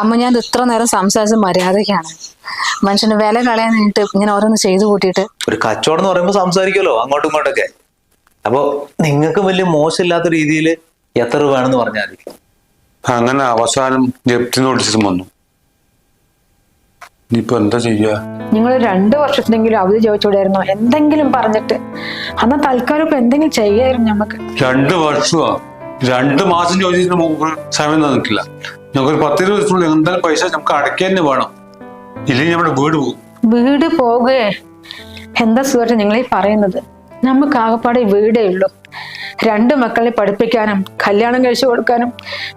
അമ്മ ഞാൻ ഇത്ര നേരം സംസാരിച്ച മര്യാദക്കാണ് മനുഷ്യന് വില കളയാനായിട്ട് ഇങ്ങനെ ഓരോന്ന് ചെയ്തു കൂട്ടിയിട്ട്. ഒരു കച്ചവടം എന്ന് പറയുമ്പോൾ സംസാരിക്കുമല്ലോ അങ്ങോട്ടും ഇങ്ങോട്ടൊക്കെ. അപ്പൊ നിങ്ങൾക്ക് വലിയ മോശമില്ലാത്ത രീതിയിൽ എത്ര രൂപ വേണമെന്ന് പറഞ്ഞാൽ മതി. അങ്ങനെ അവസാനം ജപ്തി നോട്ടീസും വന്നു. ഇനിയിപ്പോ എന്താ ചെയ്യാ? നിങ്ങൾ രണ്ടു വർഷത്തിനെങ്കിലും അവധി ചോദിച്ചുകൂടായിരുന്നോ? എന്തെങ്കിലും പറഞ്ഞിട്ട്. അന്ന് തൽക്കാലം ഇപ്പൊ എന്തെങ്കിലും ചെയ്യായിരുന്നു നമുക്ക് രണ്ട് വർഷമാ രണ്ട് മാസം ചോദിച്ചിട്ട് മുമ്പ് സമയം തന്നിട്ടില്ല. ഞങ്ങൾക്ക് പത്ത് ഇരുപത് ദിവസത്തിനുള്ളിൽ എന്തായാലും പൈസ നമുക്ക് അടയ്ക്കാൻ തന്നെ വേണം. ഇല്ലെങ്കിൽ നമ്മുടെ വീട് പോകും വീട് പോകുകയെ എന്താ സുഹൃത്ത് നിങ്ങൾ ഈ പറയുന്നത്? നമുക്ക് ആകപ്പാടെ വീടേ ഉള്ളൂ. രണ്ട് മക്കളെ പഠിപ്പിക്കാനും കല്യാണം കഴിച്ചു കൊടുക്കാനും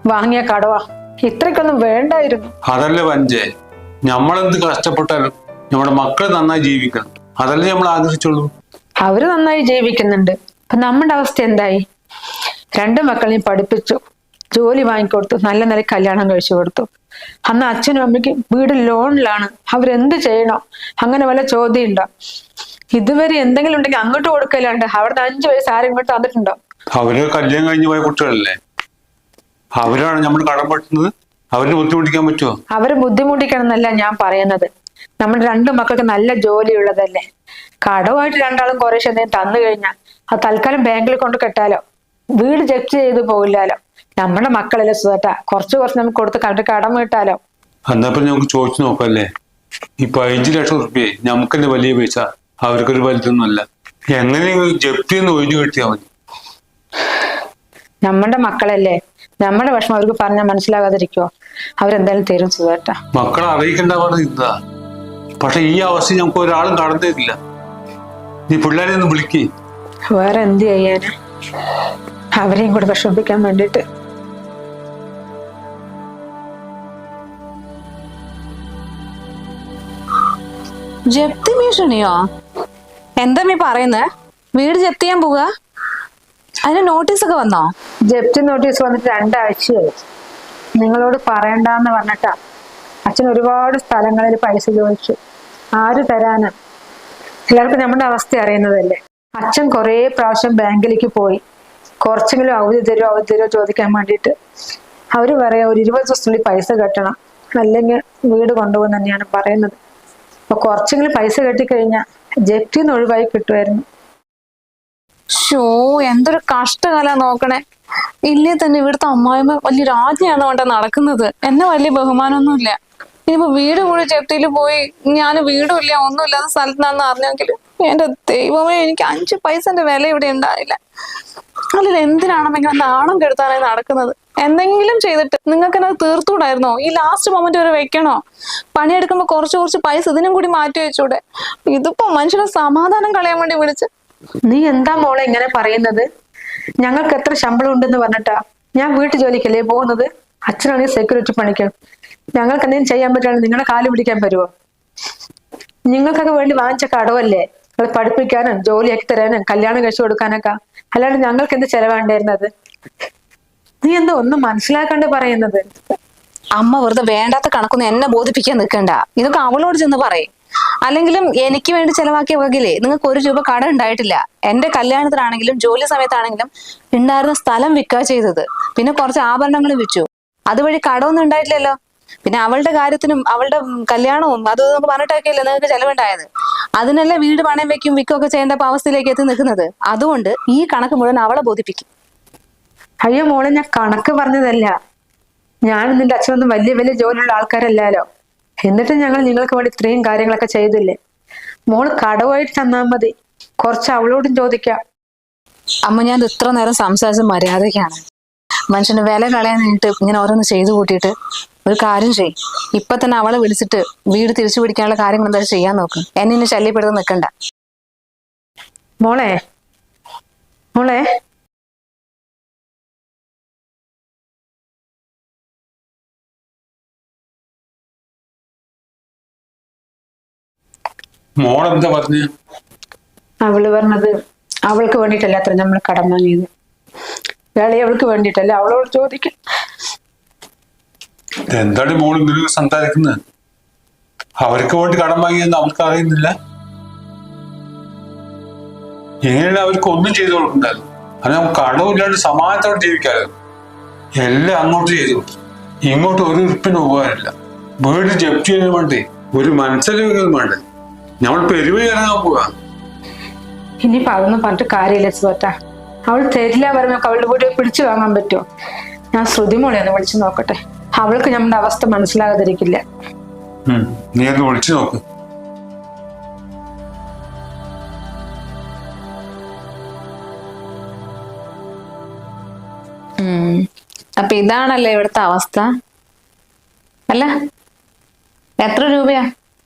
വാങ്ങിയ കടവാ. ഇത്രയ്ക്കൊന്നും വേണ്ടായിരുന്നു. അതല്ലേ വഞ്ചേ. നമ്മളെന്ത് കഷ്ടപ്പെട്ടാലും നമ്മുടെ മക്കൾ നന്നായി ജീവിക്കണം. അതല്ലേ നമ്മൾ ആഗ്രഹിച്ചുള്ളൂ. അവർ നന്നായി ജീവിക്കുന്നുണ്ട്. അപ്പൊ നമ്മുടെ അവസ്ഥ എന്തായി? രണ്ട് മക്കളെയും പഠിപ്പിച്ചു. ജോലി വാങ്ങിക്കൊടുത്തു. നല്ല നല്ല കല്യാണം കഴിച്ചു കൊടുത്തു. അന്ന് അച്ഛനും അമ്മയ്ക്കും വീട് ലോണിലാണ്. അവരെന്ത് ചെയ്യണോ? അങ്ങനെ വല്ല ചോദ്യം ഉണ്ടോ ഇതുവരെ എന്തെങ്കിലും ഉണ്ടെങ്കിൽ അങ്ങോട്ട് കൊടുക്കലാണ്ട് അവിടുന്ന് അഞ്ചു വയസ്സ് ആരും ഇങ്ങോട്ട് തന്നിട്ടുണ്ടോ അവർ കല്യാണം കഴിഞ്ഞു പോയ കുട്ടികളല്ലേ? അവരാണ് നമ്മൾ കടം പറ്റുന്നത്? അവരിന് ബുദ്ധിമുട്ടിക്കാൻ പറ്റുമോ അവരെ ബുദ്ധിമുട്ടിക്കണം എന്നല്ല ഞാൻ പറയുന്നത്. നമ്മുടെ രണ്ടു മക്കൾക്ക് നല്ല ജോലി ഉള്ളതല്ലേ? കടവുമായിട്ട് രണ്ടാളും കുറേശ്ശെ എന്തെങ്കിലും തന്നു കഴിഞ്ഞാൽ അത് തൽക്കാലം ബാങ്കിൽ കൊണ്ട് കെട്ടാലോ? വീട് ജപ്തി ചെയ്ത് പോകില്ലാലോ നമ്മുടെ മക്കളല്ലേ സുഖട്ടാ കുറച്ച് കുറച്ച് നമുക്ക് കൊടുത്ത് കണ്ട് കടം വീട്ടാലോ? എന്നാ നമുക്ക് ചോദിച്ചു നോക്കല്ലേ? ഇപ്പൊ അഞ്ചു ലക്ഷം റുപ്യ നമുക്ക് തന്നെ വലിയ പൈസ. അവർക്കൊരു വലുതൊന്നുമല്ല. എങ്ങനെ ജപ്തി ഒന്ന് ഒഴിഞ്ഞു കിട്ടിയാൽ മതി. നമ്മുടെ മക്കളല്ലേ? നമ്മുടെ വിഷമം അവർക്ക് പറഞ്ഞാൽ മനസ്സിലാകാതിരിക്കുവോ? അവരെന്തായാലും തരും സുഖട്ടാ മക്കളെ അറിയിക്കണ്ട പക്ഷെ ഈ അവസ്ഥ നമുക്ക് ഒരാളും കടന്നില്ല നീ പിള്ളേരെ ഒന്ന് വിളിക്കേ. വേറെ എന്ത് ചെയ്യാനാ? അവരെയും കൂടെ വിഷമിപ്പിക്കാൻ വേണ്ടിയിട്ട്. ജപ്തി ഭീഷണിയോ? എന്താ മീ പറയുന്നേ? വീട് ജപ്തി ചെയ്യാൻ പോവുക? അതിന് നോട്ടീസ് ഒക്കെ വന്നോ? ജപ്തി നോട്ടീസ് വന്നിട്ട് രണ്ടാഴ്ചയായി. നിങ്ങളോട് പറയണ്ടെന്ന് പറഞ്ഞിട്ടാ അച്ഛൻ ഒരുപാട് സ്ഥലങ്ങളിൽ പൈസ ചോദിച്ചു. ആര് തരാനാ? എല്ലാവർക്കും നമ്മുടെ അവസ്ഥ അറിയുന്നതല്ലേ? അച്ഛൻ കുറേ പ്രാവശ്യം ബാങ്കിലേക്ക് പോയി. കുറച്ചെങ്കിലും അവധി തരുമോ? അവധി തരുമോ ചോദിക്കാൻ വേണ്ടിയിട്ട്. അവർ പറയാ ഒരു ഇരുപത് ദിവസത്തിനുള്ളിൽ പൈസ കെട്ടണം. അല്ലെങ്കിൽ വീട് കൊണ്ടുപോകുന്ന തന്നെയാണ് പറയുന്നത്. അപ്പൊ കുറച്ചെങ്കിലും പൈസ കെട്ടിക്കഴിഞ്ഞാൽ ജപ്തിന്ന് ഒഴിവായി കിട്ടുമായിരുന്നു ഷോ എന്തൊരു കഷ്ടകാല നോക്കണേ. ഇല്ലേ തന്നെ ഇവിടുത്തെ അമ്മായിമ്മ വലിയ രാജ്ഞിയാണ് കൊണ്ട് നടക്കുന്നത്? എന്നെ വലിയ ബഹുമാനമൊന്നുമില്ല. ഇനിയിപ്പോ വീട് കൂടി ചെട്ടിയിൽ പോയി ഞാൻ വീടുമില്ല ഇല്ല ഒന്നും ഇല്ലാത്ത സ്ഥലത്താണെന്ന് അറിഞ്ഞെങ്കിൽ എന്റെ ദൈവമേ എനിക്ക് അഞ്ച് പൈസന്റെ വില ഇവിടെ ഉണ്ടായില്ല. അതിൽ എന്തിനാണെന്നെങ്കിലും നാണം കെടുത്താനായി നടക്കുന്നത്? എന്തെങ്കിലും ചെയ്തിട്ട് നിങ്ങൾക്ക് അത് തീർത്തുകൂടായിരുന്നോ? ഈ ലാസ്റ്റ് മൊമെന്റ് വരെ വെക്കണോ? പണിയെടുക്കുമ്പോ കുറച്ച് കുറച്ച് പൈസ ഇതിനും കൂടി മാറ്റി വെച്ചൂടെ? ഇതിപ്പോ മനുഷ്യനെ സമാധാനം കളയാൻ വേണ്ടി വിളിച്ച്. നീ എന്താ മോളെ ഇങ്ങനെ പറയുന്നത്? ഞങ്ങൾക്ക് എത്ര ശമ്പളം ഉണ്ടെന്ന് പറഞ്ഞിട്ടാ? ഞാൻ വീട്ടു ജോലിക്കല്ലേ പോകുന്നത്? അച്ഛനാണെങ്കിൽ സെക്യൂരിറ്റി പണിക്കും. ഞങ്ങൾക്ക് എന്തെങ്കിലും ചെയ്യാൻ പറ്റുകയാണെങ്കിൽ നിങ്ങളെ കാൽ പിടിക്കാൻ പറ്റുമോ നിങ്ങൾക്കൊക്കെ വേണ്ടി വാങ്ങിച്ച കടവല്ലേ? നിങ്ങളെ പഠിപ്പിക്കാനും ജോലിയാക്കി തരാനും കല്യാണം കഴിച്ചു കൊടുക്കാനൊക്കെ. അല്ലാണ്ട് ഞങ്ങൾക്ക് എന്ത് ചെലവേണ്ടായിരുന്നത് നീ എന്താ ഒന്നും മനസ്സിലാക്കാണ്ട് പറയുന്നത്. അമ്മ വെറുതെ വേണ്ടാത്ത കണക്കൊന്നും എന്നെ ബോധിപ്പിക്കാൻ നിൽക്കണ്ട ഇതൊക്കെ അവളോട് ചെന്ന് പറയും. അല്ലെങ്കിലും എനിക്ക് വേണ്ടി ചെലവാക്കിയ വകയിലേ നിങ്ങൾക്ക് ഒരു രൂപ കട ഉണ്ടായിട്ടില്ല. എന്റെ കല്യാണത്തിനാണെങ്കിലും ജോലി സമയത്താണെങ്കിലും ഉണ്ടായിരുന്ന സ്ഥലം വിൽക്കുക ചെയ്തത്. പിന്നെ കുറച്ച് ആഭരണങ്ങളും വിറ്റു. അതുവഴി കടമൊന്നും ഉണ്ടായിട്ടില്ലല്ലോ. പിന്നെ അവളുടെ കാര്യത്തിനും അവളുടെ കല്യാണവും അത് നമുക്ക് പറഞ്ഞിട്ടൊക്കെയല്ലേ നിങ്ങൾക്ക് ചെലവുണ്ടായത്? അതിനല്ലേ വീട് പണയം വെക്കും വിൽക്കും ഒക്കെ ചെയ്യേണ്ട അവസ്ഥയിലേക്ക് എത്തി നിൽക്കുന്നത്. അതുകൊണ്ട് ഈ കണക്ക് മുഴുവൻ അവളെ ബോധിപ്പിക്കും. അയ്യോ മോളെ ഞാൻ കണക്ക് പറഞ്ഞതല്ല. ഞാനും നിന്റെ അച്ഛനൊന്നും വലിയ വലിയ ജോലിയുള്ള ആൾക്കാരല്ലല്ലോ. എന്നിട്ട് ഞങ്ങൾ നിങ്ങൾക്ക് വേണ്ടി ഇത്രയും കാര്യങ്ങളൊക്കെ ചെയ്തില്ലേ? മോൾ കടവായിട്ട് തന്നാൽ മതി. കുറച്ച് അവളോടും ചോദിക്കാം. അമ്മ ഞാൻ ഇത്ര നേരം സംസാരിച്ച മര്യാദയ്ക്കാണ്. മനുഷ്യന് വില കളയാനായിട്ട് ഇങ്ങനെ ഓരോന്ന് ചെയ്തു കൂട്ടിയിട്ട് ഒരു കാര്യം ചെയ്യും. ഇപ്പൊ തന്നെ അവളെ വിളിച്ചിട്ട് വീട് തിരിച്ചു പിടിക്കാനുള്ള കാര്യങ്ങൾ എന്തായാലും ചെയ്യാൻ നോക്കും. എന്നെ ഇനി ശല്യപ്പെടുത്താൻ നിൽക്കണ്ട മോളെ. മോളെ. മോളെന്താ പറഞ്ഞു? അവൾ പറഞ്ഞത് അവൾക്ക് വേണ്ടിയിട്ടല്ല അത്ര നമ്മൾ കടം വാങ്ങിയത്. വേളി അവൾക്ക് വേണ്ടിയിട്ടല്ല? അവളോട് ചോദിക്കും. എന്താണ് മോൾ ഇങ്ങനെ സംസാരിക്കുന്നത് അവർക്ക് വേണ്ടി കടം വാങ്ങിയെന്ന് അവർക്ക് അറിയുന്നില്ല എങ്ങനെയാണ് അവർക്ക് ഒന്നും ചെയ്തു കൊടുക്കണ്ടായിരുന്നു? അത് നമുക്ക് കടമില്ലാണ്ട് സമാനത്തോടെ ജീവിക്കാമായിരുന്നു എല്ലാം അങ്ങോട്ട് ചെയ്തു കൊടുത്തു. ഇങ്ങോട്ട് ഒരു ഉറുപ്പിന് ഉപകാരമില്ല. വീട് ജപ്തി ചെയ്യാൻ വേണ്ടേ ഒരു മനസ്സിലാക്കാൻ വേണ്ടേ? നമ്മൾ പെരുവഴി ഇറങ്ങാൻ പോവാ. ഇനിയിപ്പോ അതൊന്നും പറഞ്ഞിട്ട് കാര്യമില്ല സുഹൃത്ത. അവൾ തരില്ല പറഞ്ഞു അവളുടെ വീട്ടിൽ പിടിച്ചു വാങ്ങാൻ പറ്റുമോ ഞാൻ ശ്രുതിമോളെ ഒന്ന് വിളിച്ചു നോക്കട്ടെ അവൾക്ക് നമ്മുടെ അവസ്ഥ മനസ്സിലാകാതിരിക്കില്ല. നീ ഒന്ന് വിളിച്ചു നോക്ക്. അപ്പൊ ഇതാണല്ലേ ഇവിടുത്തെ അവസ്ഥ അല്ല എത്ര രൂപയാ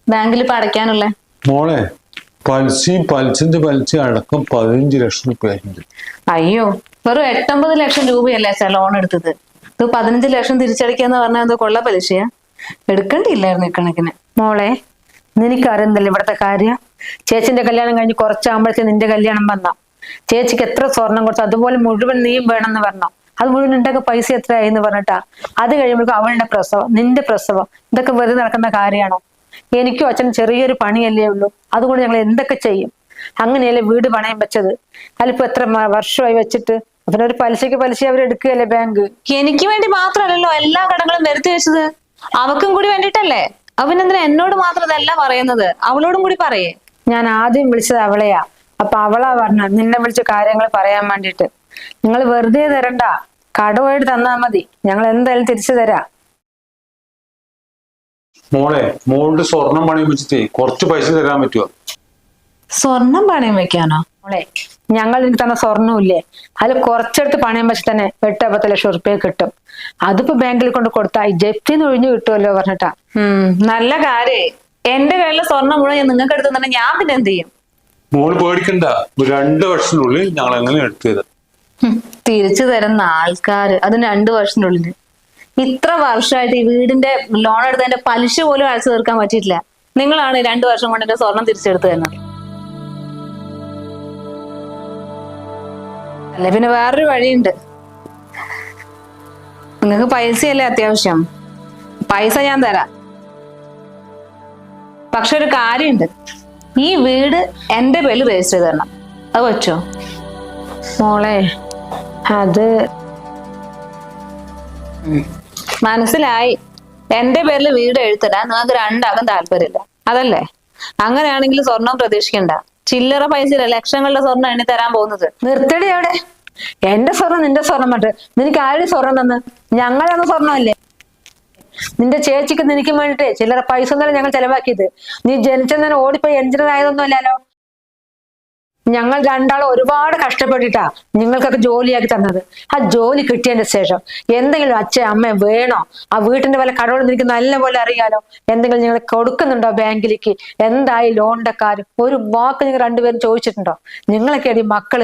ബാങ്കിൽ ഇപ്പൊ അടയ്ക്കാനുള്ള മോളെ പലിശയും പലിശന്റെ പലിശ അടക്കം പതിനഞ്ച് ലക്ഷം രൂപയായിട്ടുണ്ട് അയ്യോ വെറും എട്ടൊമ്പത് ലക്ഷം രൂപയല്ലേ അച്ഛാ ലോൺ എടുത്തത്? ഇത് പതിനഞ്ച് ലക്ഷം തിരിച്ചടയ്ക്കാന്ന് പറഞ്ഞാൽ അത് കൊള്ള പലിശയാ? എടുക്കണ്ടില്ലായിരുന്നു ഇക്കണക്കിന് മോളെ നിനക്കറിയുന്നില്ല ഇവിടുത്തെ കാര്യം? ചേച്ചിന്റെ കല്യാണം കഴിഞ്ഞ് കുറച്ചാകുമ്പോഴത്തെ നിന്റെ കല്യാണം വന്ന. ചേച്ചിക്ക് എത്ര സ്വർണം കൊടുത്തു അതുപോലെ മുഴുവൻ നീയും വേണമെന്ന് പറഞ്ഞു. അത് മുഴുവൻ ഉണ്ടാക്കി പൈസ എത്രയായി എന്ന് പറഞ്ഞിട്ടാ. അത് കഴിയുമ്പോഴേക്കും അവളുടെ പ്രസവം നിന്റെ പ്രസവം ഇതൊക്കെ വെറുതെ നടക്കുന്ന കാര്യമാണോ? എനിക്കും അച്ഛൻ ചെറിയൊരു പണിയല്ലേ ഉള്ളൂ. അതുകൊണ്ട് ഞങ്ങൾ എന്തൊക്കെ ചെയ്യും? അങ്ങനെയല്ലേ വീട് പണയം വെച്ചത്? അതിലിപ്പോ എത്ര വർഷമായി വെച്ചിട്ട്? പിന്നെ ഒരു പലിശക്ക് പലിശ അവർ എടുക്കുകയല്ലേ ബാങ്ക് എനിക്ക് വേണ്ടി മാത്രമല്ലല്ലോ എല്ലാ കടങ്ങളും വരുത്തി വെച്ചത്. അവക്കും കൂടി വേണ്ടിട്ടല്ലേ അവനെന്തിനാ എന്നോട് മാത്രം അതല്ല പറയുന്നത്? അവളോടും കൂടി പറയേ. ഞാൻ ആദ്യം വിളിച്ചത് അവളെയാ. അപ്പൊ അവളാ പറഞ്ഞ നിന്നെ വിളിച്ച കാര്യങ്ങൾ പറയാൻ വേണ്ടിട്ട് നിങ്ങൾ വെറുതെ തരണ്ട. കടമായിട്ട് തന്നാ മതി. ഞങ്ങൾ എന്തായാലും തിരിച്ചു തരാം. മോളെ മോളുടെ സ്വർണം പണയം വെച്ചിട്ടേ കുറച്ച് പൈസ തരാൻ പറ്റുമോ സ്വർണം പണയം വെക്കാനോ? മോളെ ഞങ്ങൾ നിനക്ക് തന്ന സ്വർണമില്ലേ അതിൽ കുറച്ചെടുത്ത് പണയം വെച്ച് തന്നെ എട്ട് പത്ത് ലക്ഷം റുപ്യ കിട്ടും. അതിപ്പോ ബാങ്കിൽ കൊണ്ട് കൊടുത്താൽ ജപ്തി ഒഴിഞ്ഞു കിട്ടുമല്ലോ പറഞ്ഞിട്ടാ. ഉം നല്ല കാര്യേ. എന്റെ കയ്യിലെ സ്വർണം മുഴുവൻ ഞാൻ നിങ്ങൾക്ക് എടുത്തു തന്നെ ഞാൻ പിന്നെ എന്ത് ചെയ്യും? മോൾ പേടിക്കണ്ട. രണ്ട് വർഷത്തിനുള്ളിൽ ഞങ്ങൾ എങ്ങനെ എടുത്തു തരാം? തിരിച്ചു തരുന്ന ആൾക്കാര്. അത് രണ്ടു വർഷത്തിനുള്ളിൽ ഇത്ര വർഷമായിട്ട് ഈ വീടിന്റെ ലോൺ എടുത്തതിന്റെ പലിശ പോലും അടച്ചു തീർക്കാൻ പറ്റിയിട്ടില്ല. നിങ്ങളാണ് രണ്ടു വർഷം കൊണ്ട് എന്റെ സ്വർണം തിരിച്ചെടുത്തു തന്നത് അല്ല പിന്നെ വേറൊരു വഴിയുണ്ട്. നിങ്ങൾക്ക് പൈസയല്ലേ അത്യാവശ്യം? പൈസ ഞാൻ തരാം. പക്ഷെ ഒരു കാര്യമുണ്ട്. ഈ വീട് എന്റെ പേരിൽ രജിസ്റ്റർ ചെയ്ത് തരണം. അത് വെച്ചോ മോളെ അത് മനസ്സിലായി. എന്റെ പേരിൽ വീട് എഴുത്തിടാൻ നിങ്ങൾക്ക് രണ്ടാകും താല്പര്യമില്ല. അതല്ലേ? അങ്ങനെയാണെങ്കിൽ സ്വർണം പ്രതീക്ഷിക്കണ്ട. ചില്ലറ പൈസ ലക്ഷങ്ങളുടെ സ്വർണം എണ്ണി തരാൻ പോകുന്നത്? നിർത്തടി അവിടെ. എന്റെ സ്വർണം നിന്റെ സ്വർണം മറ്റ്. നിനക്ക് ആരുടെ സ്വർണം തന്ന്? ഞങ്ങളാണ് സ്വർണമല്ലേ? നിന്റെ ചേച്ചിക്ക് നിനക്ക് വേണ്ടിട്ടേ ചില്ലറ പൈസ ഒന്നല്ല ഞങ്ങൾ ചെലവാക്കിയത്? നീ ജനിച്ചെന്നെ ഓടിപ്പോയി എഞ്ചിനീയർ അല്ലല്ലോ ഞങ്ങൾ രണ്ടാളും ഒരുപാട് കഷ്ടപ്പെട്ടിട്ടാ നിങ്ങൾക്കൊക്കെ ജോലിയാക്കി തന്നത്. ആ ജോലി കിട്ടിയതിന്റെ ശേഷം എന്തെങ്കിലും അച്ഛൻ അമ്മ വേണോ? ആ വീട്ടിന്റെ വല്ല കടകളും നല്ല നല്ലപോലെ അറിയാലോ? എന്തെങ്കിലും നിങ്ങൾ കൊടുക്കുന്നുണ്ടോ ബാങ്കിലേക്ക്? എന്തായി ലോണിന്റെ കാര്യം ഒരു വാക്ക് നിങ്ങൾ രണ്ടുപേരും ചോദിച്ചിട്ടുണ്ടോ? നിങ്ങളൊക്കെ അടി മക്കൾ.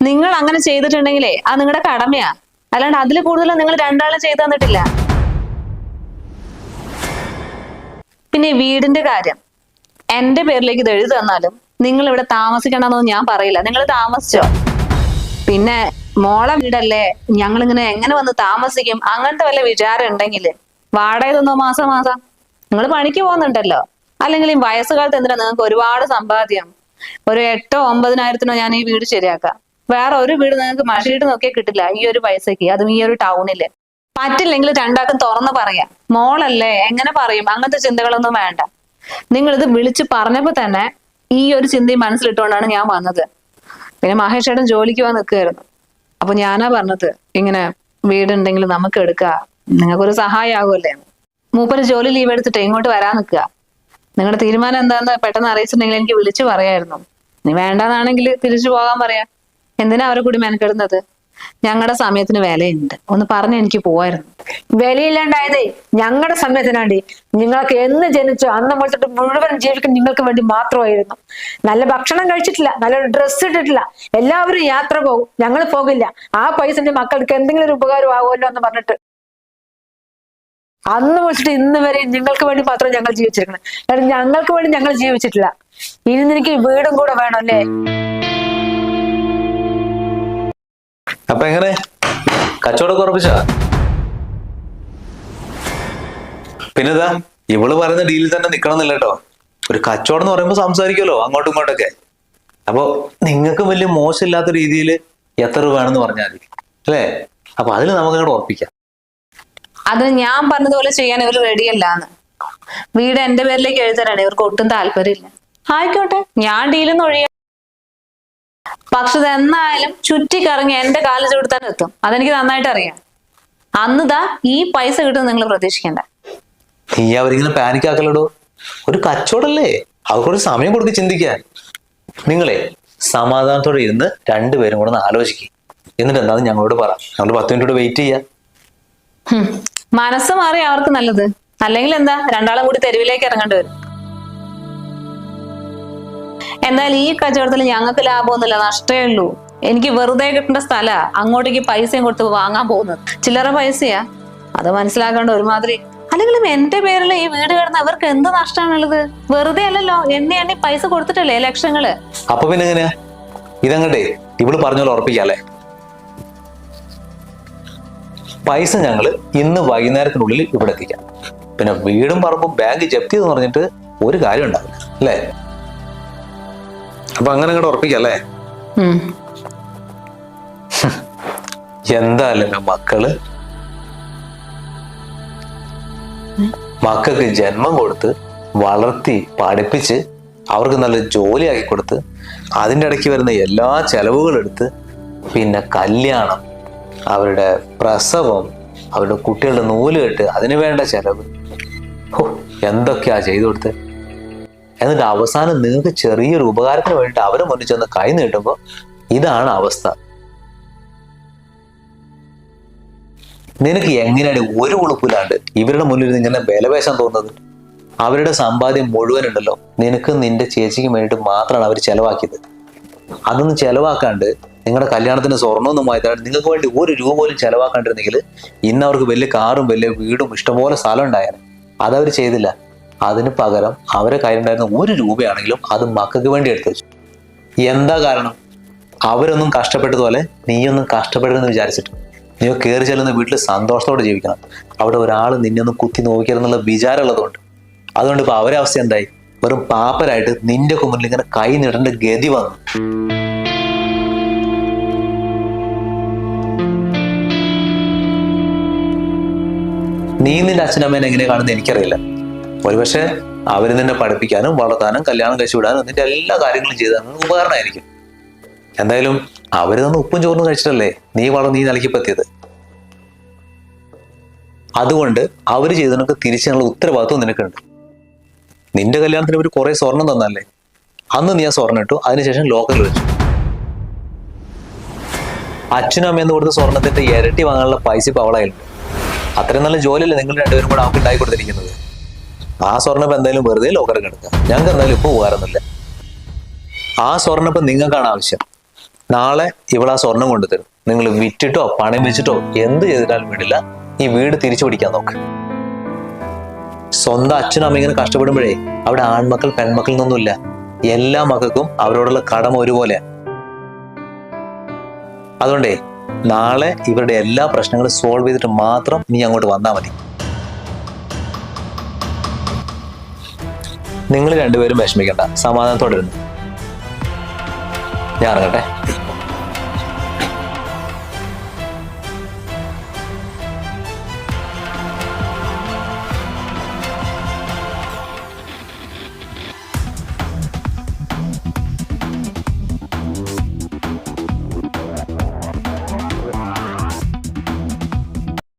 നിങ്ങൾ അങ്ങനെ ചെയ്തിട്ടുണ്ടെങ്കിലേ ആ നിങ്ങളുടെ കടമയാ. അല്ലാണ്ട് അതിൽ കൂടുതൽ നിങ്ങൾ രണ്ടാളും ചെയ്തു തന്നിട്ടില്ല. പിന്നെ വീടിന്റെ കാര്യം. എന്റെ പേരിലേക്ക് ഇത് എഴുതി തന്നാലും നിങ്ങൾ ഇവിടെ താമസിക്കണമെന്നൊന്നും ഞാൻ പറയില്ല. നിങ്ങൾ താമസിച്ചോ? പിന്നെ മോളെ വീടല്ലേ? ഞങ്ങൾ ഇങ്ങനെ എങ്ങനെ വന്ന് താമസിക്കും? അങ്ങനത്തെ വല്ല വിചാരം ഉണ്ടെങ്കിൽ വാടക തന്നോ മാസം മാസം? നിങ്ങൾ പണിക്ക് പോകുന്നുണ്ടല്ലോ? അല്ലെങ്കിൽ ഈ വയസ്സുകാലത്ത് എന്തിനാ നിങ്ങൾക്ക് ഒരുപാട് സമ്പാദ്യം? ഒരു എട്ടോ ഒമ്പതിനായിരത്തിനോ ഞാൻ ഈ വീട് ശരിയാക്കാം. വേറെ ഒരു വീട് നിങ്ങൾക്ക് മഷിയിട്ട് നോക്കിയാൽ കിട്ടില്ല ഈ ഒരു പൈസക്ക് അതും ഈ ഒരു ടൗണിൽ. പറ്റില്ലെങ്കിൽ രണ്ടാക്കും തുറന്ന് പറയാം. മോളല്ലേ? എങ്ങനെ പറയും? അങ്ങനത്തെ ചിന്തകളൊന്നും വേണ്ട. നിങ്ങളിത് വിളിച്ച് പറഞ്ഞപ്പോ തന്നെ ഈ ഒരു ചിന്തയും മനസ്സിലിട്ടുകൊണ്ടാണ് ഞാൻ വന്നത്. പിന്നെ മഹേഷ് ഏട്ടൻ ജോലിക്ക് പോകാൻ നിൽക്കുകയായിരുന്നു അപ്പൊ ഞാനാ പറഞ്ഞത് ഇങ്ങനെ വീടുണ്ടെങ്കിൽ നമുക്ക് എടുക്കുക നിങ്ങൾക്കൊരു സഹായമാകുമല്ലേ മൂപ്പര് ജോലി ലീവ് എടുത്തിട്ട് ഇങ്ങോട്ട് വരാൻ നിൽക്കുക. നിങ്ങളുടെ തീരുമാനം എന്താന്ന് പെട്ടെന്ന് അറിയിച്ചിട്ടുണ്ടെങ്കിൽ എനിക്ക് വിളിച്ചു പറയായിരുന്നു. നീ വേണ്ടെന്നാണെങ്കിൽ തിരിച്ചു പോകാൻ പറയാം. എന്തിനാ അവരെ കൂടി മെനക്കെടുന്നത്? ഞങ്ങളുടെ സമയത്തിന് വിലയുണ്ട്. ഒന്ന് പറഞ്ഞ് എനിക്ക് പോവായിരുന്നു. വിലയില്ലാണ്ടായതേ ഞങ്ങളുടെ സമയത്തിനാണ്ടി നിങ്ങൾക്ക് എന്ന് ജനിച്ചോ അന്ന് മുതൽ മുഴുവൻ ജീവിക്കുന്ന നിങ്ങൾക്ക് വേണ്ടി മാത്രമായിരുന്നു. നല്ല ഭക്ഷണം കഴിച്ചിട്ടില്ല നല്ലൊരു ഡ്രസ്സ് ഇട്ടിട്ടില്ല. എല്ലാവരും യാത്ര പോകും. ഞങ്ങൾ പോകില്ല. ആ പൈസ മക്കൾക്ക് എന്തെങ്കിലും ഒരു ഉപകാരം ആവുമല്ലോ എന്ന് പറഞ്ഞിട്ട്. അന്ന് വിളിച്ചിട്ട് ഇന്ന് വരെ നിങ്ങൾക്ക് വേണ്ടി മാത്രം ഞങ്ങൾ ജീവിച്ചിരിക്കണം. കാരണം ഞങ്ങൾക്ക് വേണ്ടി ഞങ്ങൾ ജീവിച്ചിട്ടില്ല. ഇനി നിനക്ക് വീടും കൂടെ വേണം അല്ലേ? അപ്പൊ എങ്ങനെ? കച്ചവടം ഉറപ്പിച്ച? പിന്നെ ഇതാ ഇവൾ പറയുന്ന ഡീലിൽ തന്നെ നിക്കണമെന്നില്ല കേട്ടോ. ഒരു കച്ചവടം എന്ന് പറയുമ്പോൾ സംസാരിക്കുമല്ലോ അങ്ങോട്ടും ഇങ്ങോട്ടൊക്കെ. അപ്പൊ നിങ്ങൾക്ക് വലിയ മോശമില്ലാത്ത രീതിയിൽ എത്ര രൂപ വേണമെന്ന് പറഞ്ഞാൽ മതി അല്ലേ? അപ്പൊ അതിൽ നമുക്ക് അങ്ങോട്ട് ഉറപ്പിക്കാം. അതിന് ഞാൻ പറഞ്ഞതുപോലെ ചെയ്യാൻ ഇവർ റെഡിയല്ലാന്ന് വീട് എന്റെ പേരിലേക്ക് എഴുതാനാണ് ഇവർക്ക് ഒട്ടും താല്പര്യമില്ല. ആയിക്കോട്ടെ ഞാൻ ഡീലൊന്നും ഒഴിയ. പക്ഷെ എന്നായാലും ചുറ്റിക്കറങ്ങി എന്റെ കാൽ ചൂടുത്താൻ എത്തും. അതെനിക്ക് നന്നായിട്ട് അറിയാം. അന്നിതാ ഈ പൈസ കിട്ടും നിങ്ങൾ പ്രതീക്ഷിക്കണ്ട. നീ അവരിങ്ങനെ പാനിക് ആക്കലടോ ഒരു കച്ചവടല്ലേ? അവർക്കൊരു സമയം കൊടുത്ത് ചിന്തിക്കാൻ. നിങ്ങളെ സമാധാനത്തോടെ ഇരുന്ന് രണ്ടുപേരും കൂടെ ഒന്ന് ആലോചിക്കും. എന്നിട്ട് എന്താന്ന് ഞങ്ങളോട് പറ. ഞങ്ങൾ പത്ത് മിനിറ്റ് വെയിറ്റ് ചെയ്യാം. മനസ്സ് മാറി അവർക്ക് നല്ലത്. അല്ലെങ്കിൽ എന്താ രണ്ടാളും കൂടി തെരുവിലേക്ക് ഇറങ്ങേണ്ടി വരും. എന്തായാലും ഈ കച്ചവടത്തിൽ ഞങ്ങൾക്ക് ലാഭമൊന്നുമില്ല നഷ്ടമേ ഉള്ളൂ. എനിക്ക് വെറുതെ കിട്ടേണ്ട സ്ഥല അങ്ങോട്ടേക്ക് പൈസയും കൊടുത്ത് വാങ്ങാൻ പോകുന്നത്. ചില്ലറ പൈസയാ. അത് മനസ്സിലാക്കേണ്ട ഒരുമാതിരി. അല്ലെങ്കിലും എന്റെ പേരിൽ ഈ വീട് കിടന്ന അവർക്ക് എന്ത് നഷ്ടമാണുള്ളത്? വെറുതെ അല്ലല്ലോ എണ്ണി എണ്ണി പൈസ കൊടുത്തിട്ടല്ലേ ലക്ഷങ്ങൾ? അപ്പൊ പിന്നെ എങ്ങനെയാ? ഇതങ്ങട്ടെ ഇവൾ പറഞ്ഞോളെ ഉറപ്പിക്കാല്ലേ? പൈസ ഞങ്ങൾ ഇന്ന് വൈകുന്നേരത്തിനുള്ളിൽ ഇവിടെ എത്തിക്കാം. പിന്നെ വീടും പറമ്പും ബാങ്ക് ജപ്തി എന്ന് പറഞ്ഞിട്ട് ഒരു കാര്യം ഉണ്ടാവില്ല അല്ലേ? അപ്പൊ അങ്ങനെ അങ്ങോട്ട് ഉറപ്പിക്കല്ലേ എന്തായാലും മക്കൾ മക്കൾക്ക് ജന്മം കൊടുത്ത് വളർത്തി പഠിപ്പിച്ച് അവർക്ക് നല്ല ജോലിയാക്കി കൊടുത്ത് അതിന്റെ ഇടയ്ക്ക് വരുന്ന എല്ലാ ചെലവുകളും എടുത്ത് പിന്നെ കല്യാണം അവരുടെ പ്രസവം അവരുടെ കുട്ടികളുടെ നൂൽ കെട്ട് അതിന് വേണ്ട ചെലവ്. എന്തൊക്കെയാ ചെയ്തു കൊടുത്ത്? എന്നിട്ട് അവസാനം നിങ്ങൾക്ക് ചെറിയൊരു ഉപകാരത്തിന് വേണ്ടിയിട്ട് അവരെ മുന്നിൽ ചെന്ന് കൈ നീട്ടുമ്പോൾ ഇതാണ് അവസ്ഥ. നിനക്ക് എങ്ങനെയാണ് ഒരു ഉളുപ്പില്ലാണ്ട് ഇവരുടെ മുന്നിൽ ഇങ്ങനെ ബലവേഷം തോന്നുന്നത്? അവരുടെ സമ്പാദ്യം മുഴുവൻ ഉണ്ടല്ലോ നിനക്ക് നിന്റെ ചേച്ചിക്ക് വേണ്ടിയിട്ട് മാത്രമാണ് അവർ ചെലവാക്കിയത്. അതൊന്നും ചെലവാക്കാണ്ട് നിങ്ങളുടെ കല്യാണത്തിന് സ്വർണമൊന്നും വായിത്താണ്ട് നിങ്ങൾക്ക് വേണ്ടി ഒരു രൂപ പോലും ചെലവാക്കാണ്ടിരുന്നെങ്കിൽ ഇന്ന് അവർക്ക് വലിയ കാറും വലിയ വീടും ഇഷ്ടംപോലെ സ്ഥലം ഉണ്ടായാലും അതവർ ചെയ്തില്ല. അതിന് പകരം അവരെ കയ്യിലുണ്ടായിരുന്ന ഒരു രൂപയാണെങ്കിലും അത് മക്കൾക്ക് വേണ്ടി എടുത്തു വെച്ചു. എന്താ കാരണം? അവരൊന്നും കഷ്ടപ്പെട്ടതുപോലെ നീയൊന്നും കഷ്ടപ്പെടരുതെന്ന് വിചാരിച്ചിട്ട്. നീ കയറി ചെല്ലുന്ന വീട്ടിൽ സന്തോഷത്തോടെ ജീവിക്കണം. അവിടെ ഒരാൾ നിന്നെ കുത്തി നോക്കിയതെന്നുള്ള വിചാരമുള്ളതുകൊണ്ട്. അതുകൊണ്ട് ഇപ്പൊ അവരെ അവസ്ഥ എന്തായി? വെറും പാപ്പരായിട്ട് നിന്റെ കുമ്പിൽ ഇങ്ങനെ കൈ നീട്ടേണ്ട ഗതി വന്നു. നീ നിന്റെ അച്ഛനമ്മേനെ എങ്ങനെ കാണുന്നത് എനിക്കറിയില്ല. ഒരുപക്ഷെ അവർ നിന്നെ പഠിപ്പിക്കാനും വളർത്താനും കല്യാണം കഴിച്ചു വിടാനും നിന്റെ എല്ലാ കാര്യങ്ങളും ചെയ്താൽ ഉപകാരമായിരിക്കും. എന്തായാലും അവർ തന്നെ ഉപ്പും ചോറും കഴിച്ചിട്ടല്ലേ നീ വളർന്ന് നീ നൽകിപ്പത്തിയത് അതുകൊണ്ട് അവർ ചെയ്തതിനൊക്കെ തിരിച്ചുള്ള ഉത്തരവാദിത്വം നിനക്കുണ്ട്. നിന്റെ കല്യാണത്തിന് ഇവർ കുറെ സ്വർണം തന്നല്ലേ അന്ന് നീ ആ സ്വർണം ഇട്ടു അതിനുശേഷം ലോക്കൽ വെച്ചു അച്ഛനും അമ്മയെന്ന് കൊടുത്ത സ്വർണത്തിന്റെ ഇരട്ടി വാങ്ങാനുള്ള പൈസ ഇപ്പൊ അവളായിട്ടുണ്ട്. അത്രയും നല്ല ജോലിയല്ലേ നിങ്ങൾ രണ്ടുപേരും കൂടെ അവൾക്ക് ഉണ്ടായി കൊടുത്തിരിക്കുന്നത്? ആ സ്വർണം എന്തായാലും വെറുതെ ലോക്കറിൽ കിടക്കുക. ഞങ്ങൾക്ക് എന്തായാലും ഇപ്പൊ ഉപകാരമൊന്നുമില്ല. ആ സ്വർണം നിങ്ങൾക്കാണ് ആവശ്യം. നാളെ ഇവിടെ ആ സ്വർണം കൊണ്ടുതരും. നിങ്ങൾ വിറ്റിട്ടോ പണയം വെച്ചിട്ടോ എന്ത് ചെയ്തിട്ടാലും വേണ്ടില്ല ഈ വീട് തിരിച്ചു പിടിക്കാൻ നോക്ക്. സ്വന്തം അച്ഛനും അമ്മ ഇങ്ങനെ കഷ്ടപ്പെടുമ്പോഴേ അവിടെ ആൺമക്കൾ പെൺമക്കൾ എന്നൊന്നുമില്ല. എല്ലാ മക്കൾക്കും അവരോടുള്ള കടമ ഒരുപോലെ അതുകൊണ്ടേ നാളെ ഇവരുടെ എല്ലാ പ്രശ്നങ്ങളും സോൾവ് ചെയ്തിട്ട് മാത്രം നീ അങ്ങോട്ട് വന്നാൽ മതി. നിങ്ങൾ രണ്ടുപേരും വിഷമിക്കണ്ട. സമാധാനത്തോടെ ഇരുന്നു. ഞാൻ ഇറങ്ങട്ടെ.